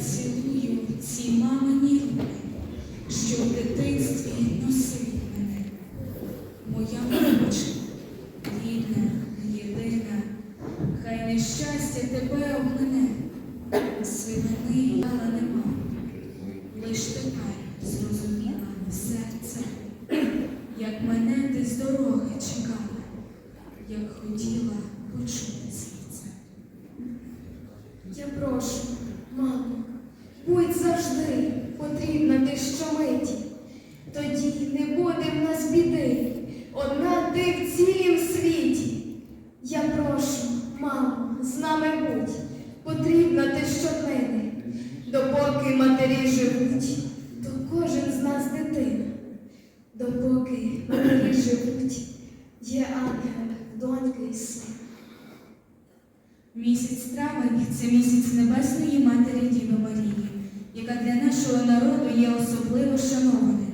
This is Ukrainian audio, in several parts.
Цілую ці мамині руки, що в дитинстві носив мене. Моя мамочка, рідна, єдина, хай нещастя тебе обмине. Сивини дала нема, лиш тепер зрозуміла серце, як мене ти з дороги чекала, як хотіла почути звідси. Я прошу, мамо, будь завжди потрібна ти щомиті. Не буде в нас біди, одна ти в цілім світі. Я прошу, мамо, з нами будь, потрібна ти щоднини, допоки матері живуть, то кожен з нас дитина, допоки матері живуть, є ангел, доньки і син. Місяць травень це місяць Небесної Матері Діви Марії, яка для нашого народу є особливо шанованою,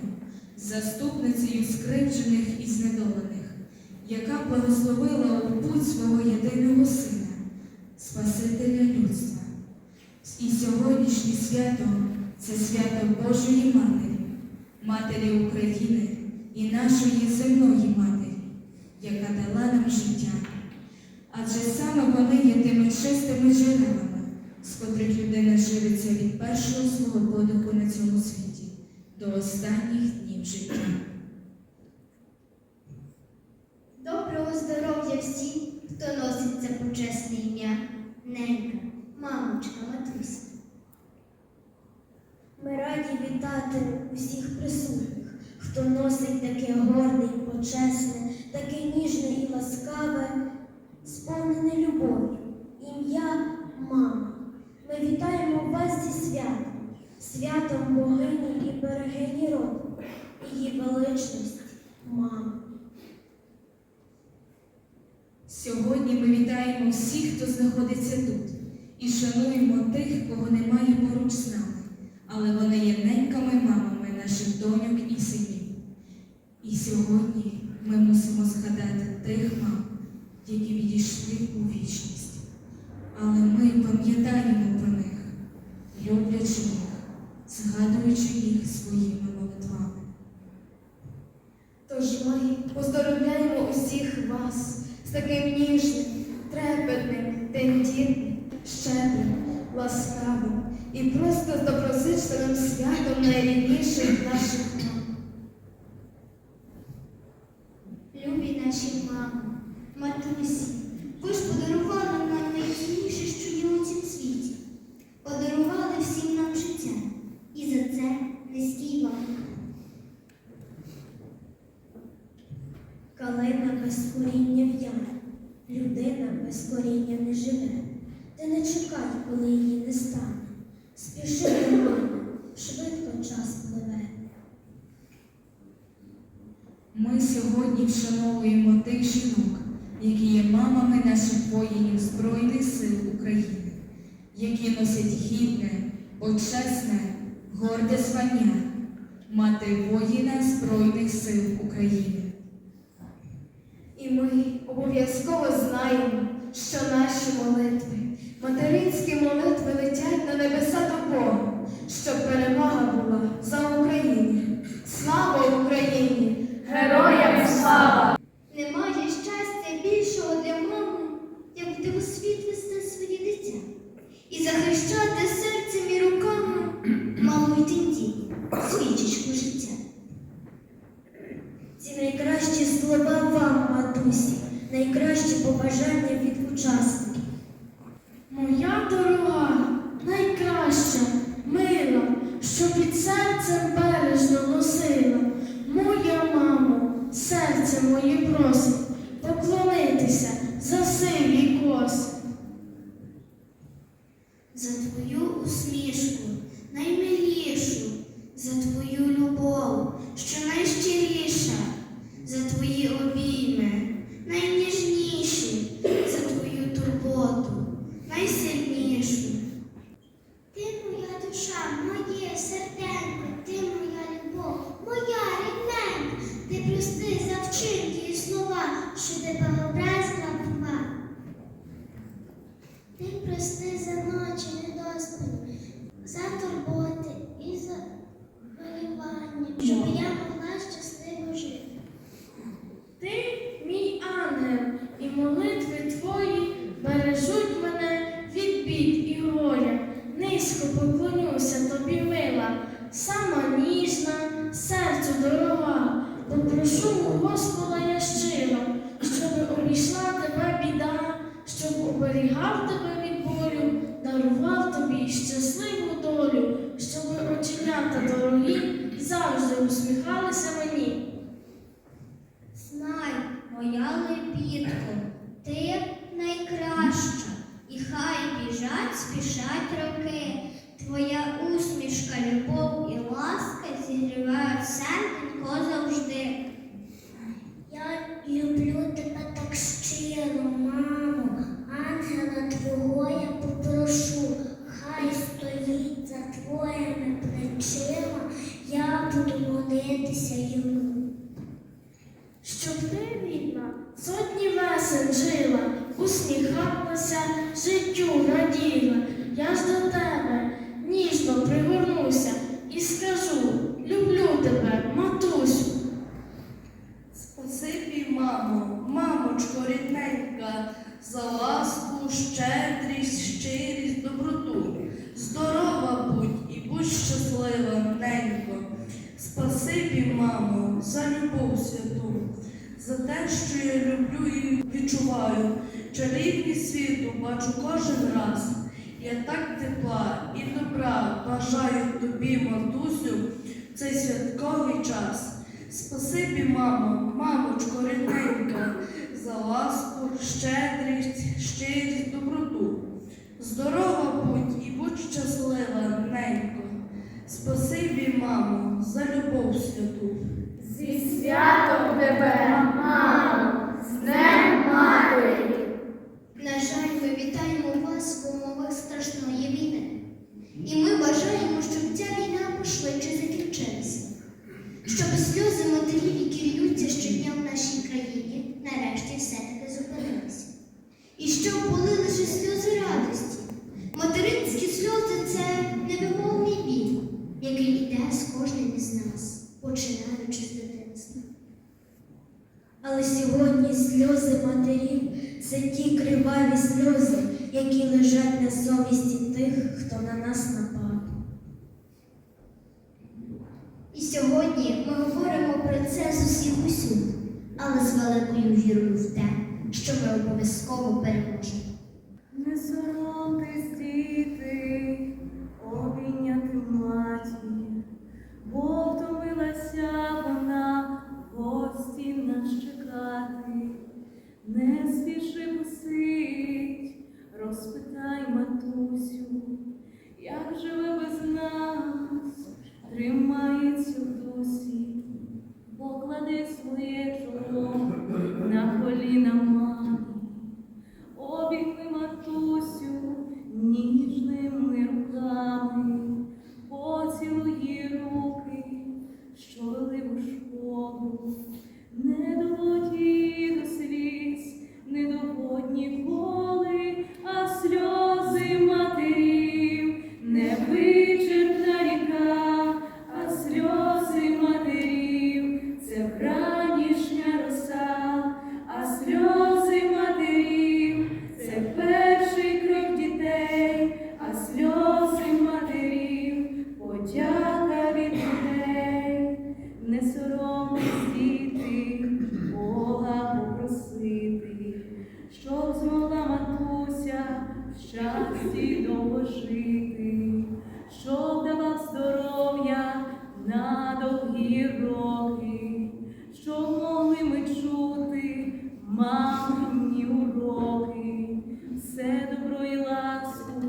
заступницею скривджених і знедолених, яка благословила у путь свого єдиного сина, Спасителя людства. І сьогоднішнє свято це свято Божої Матері, Матері України і нашої земної Матері, яка дала нам життя. Адже саме вони є тими чистими джерелами, з котрих людина живиться від першого свого подиху на цьому світі до останніх днів життя. Доброго здоров'я всім, хто носить це почесне ім'я. Ненька, мамочка, матуся. Ми раді вітати усіх присутніх, хто носить таке горде і почесне, таке ніжне і ласкаве, сповнене любов'ю, ім'я мама. Ми вітаємо вас зі святом, святом богині і берегині роду, її величність, мама. Сьогодні ми вітаємо всіх, хто знаходиться тут, і шануємо тих, кого немає поруч з нами, але вони є неньками мамами наших доньок і синів. І сьогодні ми мусимо згадати тих мам, які відійшли у вічність. Але ми пам'ятаємо про них, люблячи їх, згадуючи їх своїми молитвами. Тож ми поздоровляємо усіх вас з таким ніжним, трепетним, тендітним, щедрим, ласкавим і просто доброзичливим святом найрідніших наших мам. Любі наші мами, матусі, ви ж подарували нам найцінніше, що є у цім світі. Подарували всім нам життя. І за це низький вам. Калина без коріння в'яне, людина без коріння не живе. Ти не чекай, коли її не стане. Спіши до мами, швидко час пливе. Ми сьогодні вшановуємо тих жінок, які є мамами наших воїнів Збройних сил України, які носять гідне, почесне, горде звання мати воїна Збройних сил України. І ми обов'язково знаємо, що наші молитви, материнські молитви летять на небеса до Бога, щоб перемога була за Україну. Слава За твою усмішку, наймилішу, за твою любов, що найщиріша, за твої обійми, найніжніші, за твою турботу, найсильнішу. Ти моя душа, моє серденько, ти моя любов, моя рідненька, ти прости за вчинки і слова, що тебе образила була. Ти прости за ночі недоспані, за низько поклонюся тобі, мила, сама ніжна, серцю дорога. Попрошу у Господа я щиро, щоб обійшла тебе біда, щоб оберігав тебе від болю, дарував тобі щасливу долю, щоб оченята дорогі завжди усміхалися мені. Знай, моя лебідко, ти найкраща, і хай біжать, спішать роки. Твоя усмішка, любов і ласка зігрівають серденько завжди. Я люблю тебе так щиро, мамо, ангела твого я попрошу, хай стоїть за твоїми плечима, я буду молитися. Щоб ти, рідна, сотні весен жила, усміхалася, життю раділа. Я ж до тебе ніжно пригорнуся і скажу, люблю тебе, матусю. Спасибі, мамо, мамочко рідненька, за ласку, щедрість, щирість, доброту. Здорова будь і будь щаслива, ненько. Спасибі, мамо, за любов святу, за те, що я люблю і відчуваю. Чарівність світу бачу кожен раз. Я так тепла і добра бажаю тобі, матусю, в цей святковий час. Спасибі, мамо, мамочко рідненька, за ласку, щедрість, щирість, доброту. Здорова будь і будь щаслива, ненько. Спасибі, мамо, за любов святу. Зі святом тебе, мамо, з Днем Матері! На жаль, ми вітаємо вас в умовах страшної війни. І ми бажаємо, щоб ця війна пошвидше закінчилася. Щоб сльози матерів, які ллються щодня в нашій країні, нарешті все-таки зупинилися. І щоб були лише сльози радості. Материнські сльози це невимовний біль, який йде з кожним із нас, починаючи з дитинства. Але сьогодні сльози матерів це ті криваві сльози, які лежать на совісті тих, хто на нас напав. І сьогодні ми говоримо про це з усіх усюд, але з великою вірою в те, що ми обов'язково переможемо. Спіши посить, розпитай матусю, як живе без нас, тримається в дусі, поклади своє чоло на коліна уроки, все добро і ласку,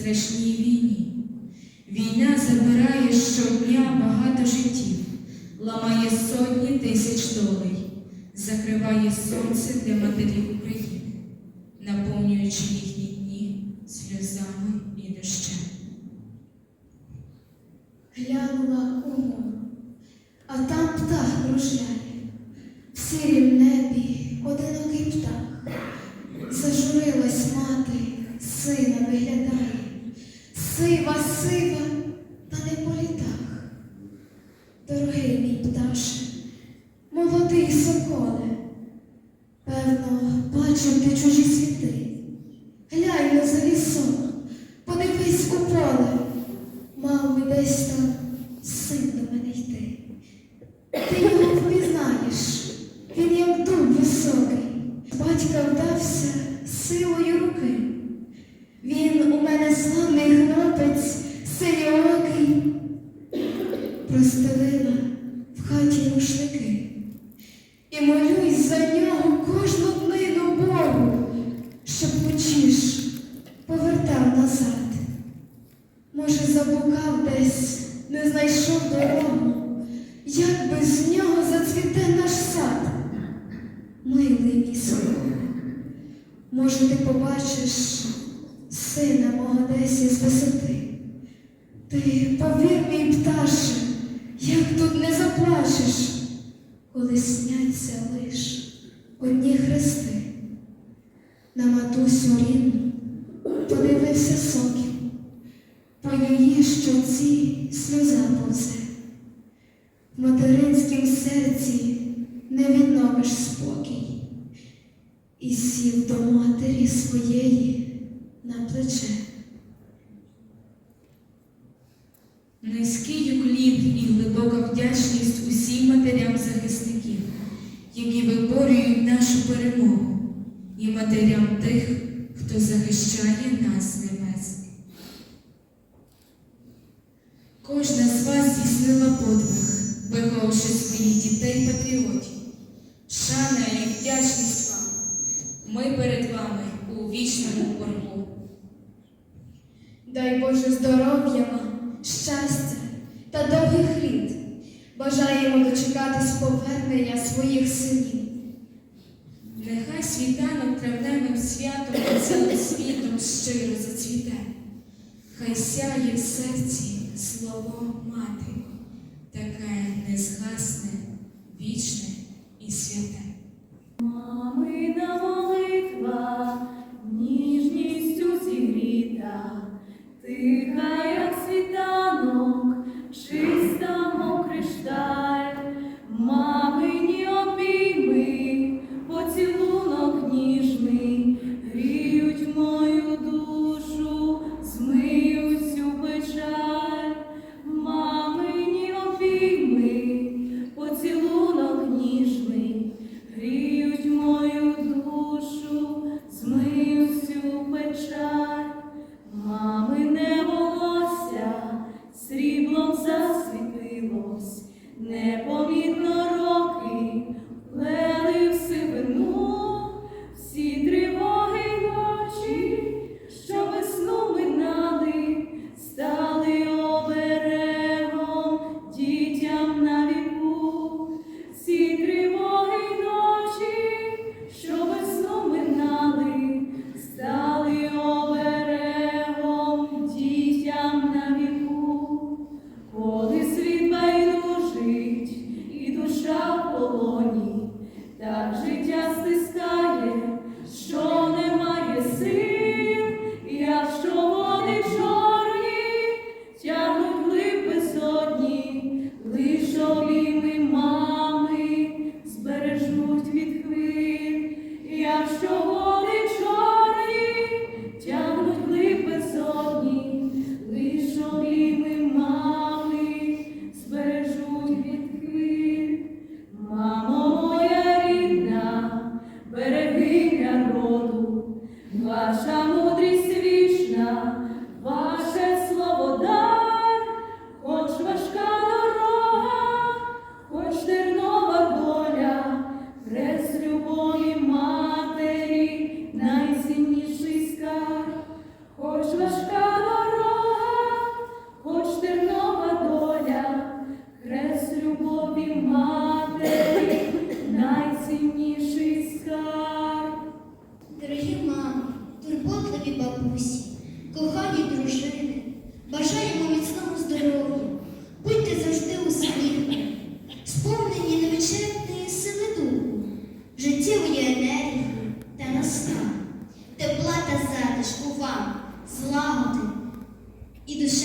страшній війні. Війна забирає щодня багато життів, ламає сотні тисяч долей, закриває сонце для матерів України, наповнюючи їхні дні сльозами і дощем. Глянула у а там птах кружляє, в сірім небі одинокий птах. Зажурилась мати, сина сива, сива, та не по літах. Дорогий мій пташе, молодий соколе, в рушники. І молюсь за нього кожну днину Богу, щоб почиш повертав назад. Може, заблукав десь, не знайшов дорогу, як без нього зацвіте наш сад. Милий мій синку, може, ти побачиш сина мого десь із висоти. Ти повір, мій пташе, як тут не заплачеш, коли сняться лиш одні хрести. На матусю рідну подивився сокіл. По її щоці сльоза повзе. В материнськім серці не відновиш спокій. І сів до матері своєї на плече. Низький і глибока вдячність усім матерям захисників, які виборюють нашу перемогу, і матерям тих, хто захищає нас з небес. Кожна з вас здійснила подвиг, виховавши своїх дітей патріотів. Шана і вдячність вам. Ми перед вами у вічному боргу. Дай Боже здоров'я щастя та довгих літ. Бажаємо дочекатись повернення своїх синів. Нехай світанок травневим святом над цілим світом щиро зацвіте. Хай сяє в серці слово мати, таке незгасне, вічне і святе.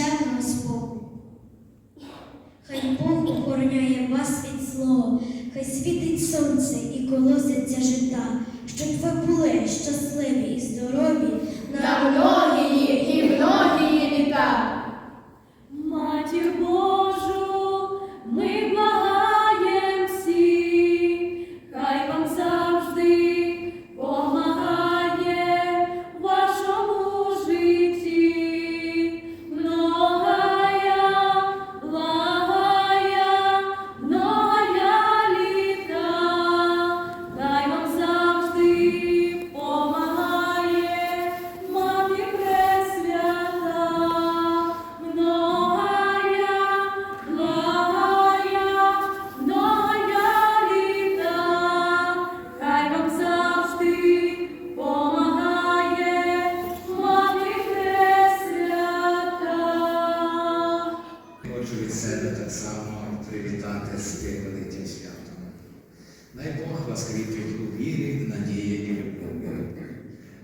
Душевного спокою. Хай Бог охороняє вас від злого, хай світить сонце і колоситься жита, щоб ви були щасливі і здорові На многії і многії літа. Дай Бог вас кріпить у вірі, надії і любові.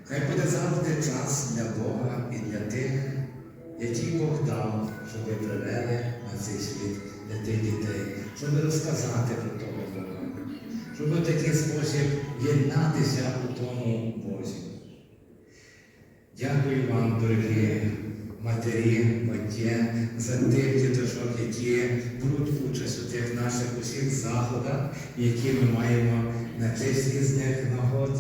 Хай буде завжди час для Бога і для тих, які Бог дав, щоб ви привели на цей світ для тих дітей, щоб розказати про того Бога, щоб в такий спосіб єднатися у тому Бозі. Дякую вам, дорогі матері, батьки, за тих діточок, які беруть участь у тих наших усіх заходах, які ми маємо на честь різних нагод.